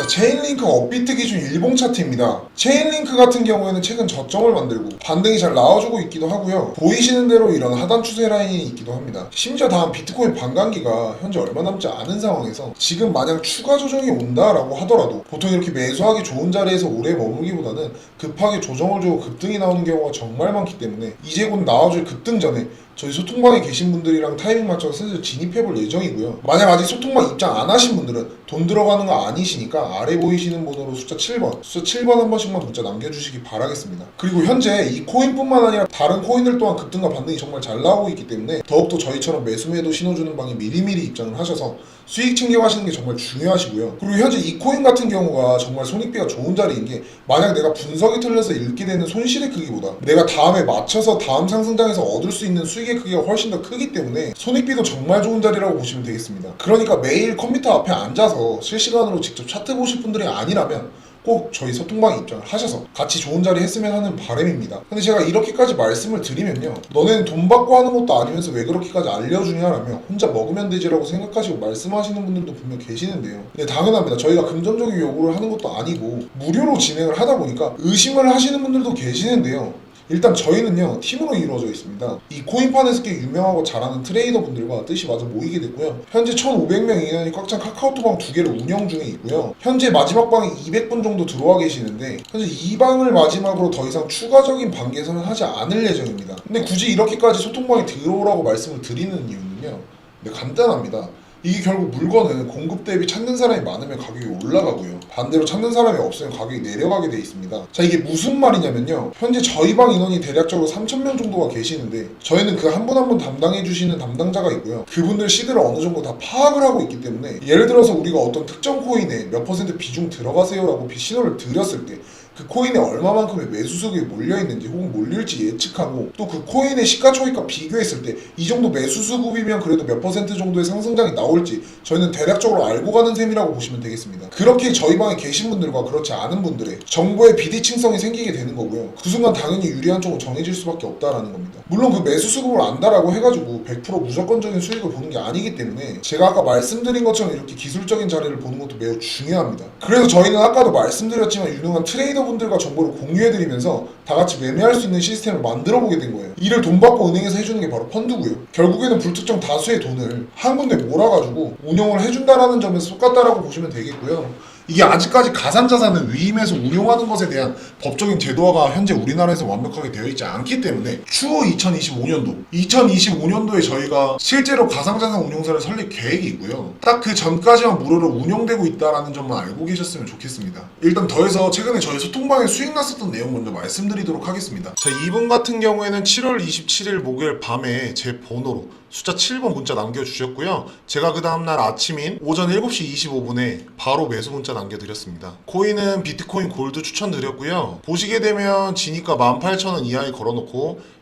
자, 체인링크 업비트 기준 일봉 차트입니다. 체인링크 같은 경우에는 최근 저점을 만들고 반등이 잘 나와주고 있기도 하고요. 보이시는 대로 이런 하단 추세 라인이 있기도 합니다. 심지어 다음 비트코인 반감기가 현재 얼마 남지 않은 상황에서 지금 만약 추가 조정이 온다라고 하더라도 보통 이렇게 매수하기 좋은 자리에서 오래 머물기보다는 급하게 조정을 주고 급등이 나오는 경우가 정말 많기 때문에 이제 곧 나와줄 급등 전에 저희 소통방에 계신 분들이랑 타이밍 맞춰서 슬슬 진입해볼 예정이고요. 만약 아직 소통방 입장 안 하신 분들은 돈 들어가는 거 아니시니까 아래 보이시는 번호로 숫자 7번, 숫자 7번 한 번씩만 문자 남겨주시기 바라겠습니다. 그리고 현재 이 코인뿐만 아니라 다른 코인들 또한 급등과 반등이 정말 잘 나오고 있기 때문에 더욱더 저희처럼 매수매도 신호주는 방에 미리미리 입장을 하셔서 수익 챙겨가시는 게 정말 중요하시고요. 그리고 현재 이 코인 같은 경우가 정말 손익비가 좋은 자리인 게 만약 내가 분석이 틀려서 잃게 되는 손실의 크기보다 내가 다음에 맞춰서 다음 상승장에서 얻을 수 있는 수익의 크기가 훨씬 더 크기 때문에 손익비도 정말 좋은 자리라고 보시면 되겠습니다. 그러니까 매일 컴퓨터 앞에 앉아서 실시간으로 직접 차트 보실 분들이 아니라면 꼭 저희 소통방 입장을 하셔서 같이 좋은 자리 했으면 하는 바람입니다. 근데 제가 이렇게까지 말씀을 드리면요. 너네는 돈 받고 하는 것도 아니면서 왜 그렇게까지 알려주냐라며 혼자 먹으면 되지라고 생각하시고 말씀하시는 분들도 분명 계시는데요. 네, 당연합니다. 저희가 금전적인 요구를 하는 것도 아니고 무료로 진행을 하다 보니까 의심을 하시는 분들도 계시는데요. 일단 저희는요 팀으로 이루어져 있습니다. 이 코인판에서 꽤 유명하고 잘하는 트레이더 분들과 뜻이 맞아 모이게 됐고요. 현재 1,500명 인원이 꽉찬 카카오톡방 두 개를 운영 중에 있고요. 현재 마지막 방에 200분 정도 들어와 계시는데 현재 이 방을 마지막으로 더 이상 추가적인 방 개선을 하지 않을 예정입니다. 근데 굳이 이렇게까지 소통방에 들어오라고 말씀을 드리는 이유는요. 네, 간단합니다. 이게 결국 물건은 공급 대비 찾는 사람이 많으면 가격이 올라가고요. 반대로 찾는 사람이 없으면 가격이 내려가게 돼 있습니다. 자, 이게 무슨 말이냐면요. 현재 저희 방 인원이 대략적으로 3,000명 정도가 계시는데 저희는 그 한 분 한 분 담당해 주시는 담당자가 있고요. 그분들 시드를 어느 정도 다 파악을 하고 있기 때문에 예를 들어서 우리가 어떤 특정 코인에 몇 퍼센트 비중 들어가세요라고 신호를 드렸을 때 그 코인에 얼마만큼의 매수 수급이 몰려 있는지 혹은 몰릴지 예측하고 또 그 코인의 시가총액과 비교했을 때 이 정도 매수 수급이면 그래도 몇 퍼센트 정도의 상승장이 나올지 저희는 대략적으로 알고 가는 셈이라고 보시면 되겠습니다. 그렇게 저희 방에 계신 분들과 그렇지 않은 분들의 정보의 비대칭성이 생기게 되는 거고요. 그 순간 당연히 유리한 쪽으로 정해질 수밖에 없다라는 겁니다. 물론 그 매수 수급을 안다라고 해가지고 100% 무조건적인 수익을 보는 게 아니기 때문에 제가 아까 말씀드린 것처럼 이렇게 기술적인 자리를 보는 것도 매우 중요합니다. 그래서 저희는 아까도 말씀드렸지만 유능한 트레이더 분들과 정보를 공유해드리면서 다 같이 매매할 수 있는 시스템을 만들어 보게 된 거예요. 이를 돈 받고 은행에서 해주는 게 바로 펀드고요. 결국에는 불특정 다수의 돈을 한 군데 몰아가지고 운용을 해준다라는 점에서 똑같다라고 보시면 되겠고요. 이게 아직까지 가상자산을 위임해서 운용하는 것에 대한 법적인 제도화가 현재 우리나라에서 완벽하게 되어 있지 않기 때문에 추후 2025년도, 2025년도에 저희가 실제로 가상자산 운용사를 설립 계획이 있고요. 딱 그 전까지만 무료로 운영되고 있다라는 점만 알고 계셨으면 좋겠습니다. 일단 더해서 최근에 저희 소통방에 수익 났었던 내용 먼저 말씀드리도록 하겠습니다. 자, 이분 같은 경우에는 7월 27일 목요일 밤에 제 번호로 숫자 7번 문자 남겨주셨고요. 제가 그 다음날 아침인 오전 7시 25분에 바로 매수 문자 남겨드렸습니다. 코인은 비트코인 골드 추천드렸고요. 보시게 되면 지니까 18,000원 이하에 걸어놓고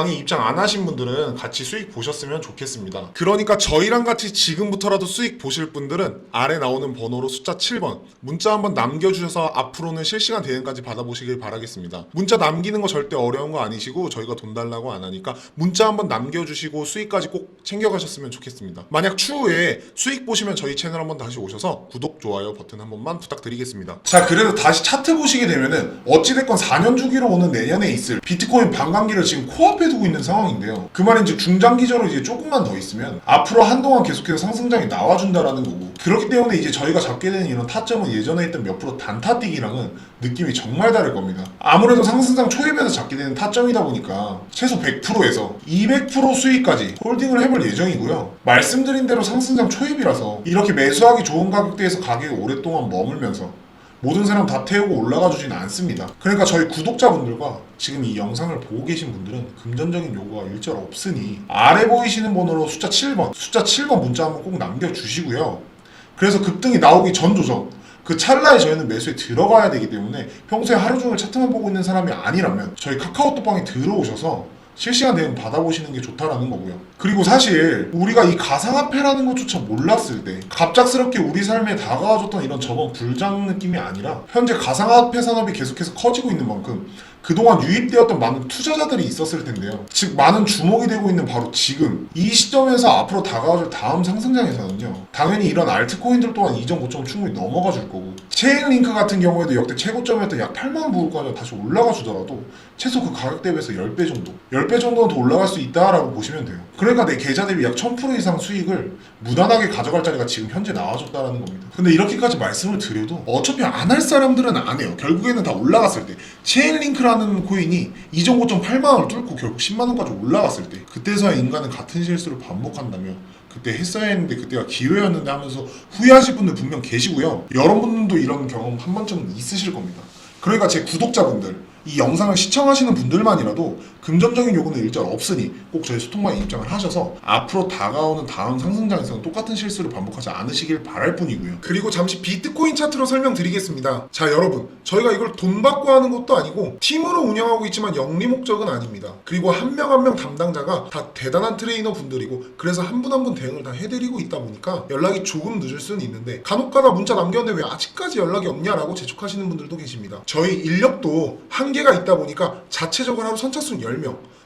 강의 입장 안 하신 분들은 같이 수익 보셨으면 좋겠습니다. 그러니까 저희랑 같이 지금부터라도 수익 보실 분들은 아래 나오는 번호로 숫자 7번 문자 한번 남겨주셔서 앞으로는 실시간 대응까지 받아보시길 바라겠습니다. 문자 남기는 거 절대 어려운 거 아니시고 저희가 돈 달라고 안 하니까 문자 한번 남겨주시고 수익까지 꼭 챙겨가셨으면 좋겠습니다. 만약 추후에 수익 보시면 저희 채널 한번 다시 오셔서 구독, 좋아요 버튼 한 번만 부탁드리겠습니다. 자, 그래도 다시 차트 보시게 되면은 어찌됐건 4년 주기로 오는 내년에 있을 비트코인 반감기를 지금 코앞에 두고 있는 상황인데요. 그 말은 이제 중장기적으로 이제 조금만 더 있으면 앞으로 한동안 계속해서 상승장이 나와준다라는 거고 그렇기 때문에 이제 저희가 잡게 되는 이런 타점은 예전에 했던 몇 프로 단타 뛰기랑은 느낌이 정말 다를 겁니다. 아무래도 상승장 초입에서 잡게 되는 타점이다 보니까 최소 100%에서 200% 수익까지 홀딩을 해볼 예정이고요. 말씀드린 대로 상승장 초입이라서 이렇게 매수하기 좋은 가격대에서 가격이 오랫동안 머물면서 모든 사람 다 태우고 올라가 주지는 않습니다. 그러니까 저희 구독자분들과 지금 이 영상을 보고 계신 분들은 금전적인 요구가 일절 없으니 아래 보이시는 번호로 숫자 7번, 숫자 7번 문자 한번 꼭 남겨주시고요. 그래서 급등이 나오기 전 조정 그 찰나에 저희는 매수에 들어가야 되기 때문에 평소에 하루 종일 차트만 보고 있는 사람이 아니라면 저희 카카오톡방에 들어오셔서 실시간 대응 받아보시는 게 좋다라는 거고요. 그리고 사실 우리가 이 가상화폐라는 것조차 몰랐을 때 갑작스럽게 우리 삶에 다가와줬던 이런 저번 불장 느낌이 아니라 현재 가상화폐 산업이 계속해서 커지고 있는 만큼 그동안 유입되었던 많은 투자자들이 있었을 텐데요. 즉 많은 주목이 되고 있는 바로 지금 이 시점에서 앞으로 다가와줄 다음 상승장에서는요. 당연히 이런 알트코인들 또한 이전 고점 충분히 넘어가 줄 거고 체인링크 같은 경우에도 역대 최고점이었던 약 8만 불까지 다시 올라가 주더라도 최소 그 가격 대비해서 10배 정도 10배 정도는 더 올라갈 수 있다라고 보시면 돼요. 그러니까 내 계좌 대비 약 1000% 이상 수익을 무난하게 가져갈 자리가 지금 현재 나와줬다라는 겁니다. 근데 이렇게까지 말씀을 드려도 어차피 안 할 사람들은 안 해요. 결국에는 다 올라갔을 때 체인링크라는 코인이 이전 고점 8만 원을 뚫고 결국 10만 원까지 올라갔을 때 그때서야 인간은 같은 실수를 반복한다며 그때 했어야 했는데 그때가 기회였는데 하면서 후회하실 분들 분명 계시고요. 여러분들도 이런 경험 한 번쯤은 있으실 겁니다. 그러니까 제 구독자분들 이 영상을 시청하시는 분들만이라도 금전적인 요구는 일절 없으니 꼭 저희 소통방에 입장을 하셔서 앞으로 다가오는 다음 상승장에서는 똑같은 실수를 반복하지 않으시길 바랄 뿐이고요. 그리고 잠시 비트코인 차트로 설명드리겠습니다. 자 여러분 저희가 이걸 돈 받고 하는 것도 아니고 팀으로 운영하고 있지만 영리 목적은 아닙니다. 그리고 한 명 한명 담당자가 다 대단한 트레이너 분들이고 그래서 한 분 한 분 대응을 다 해드리고 있다 보니까 연락이 조금 늦을 수는 있는데 간혹가다 문자 남겼는데 왜 아직까지 연락이 없냐라고 재촉하시는 분들도 계십니다. 저희 인력도 한계가 있다 보니까 자체적으로 하루 선착순 10명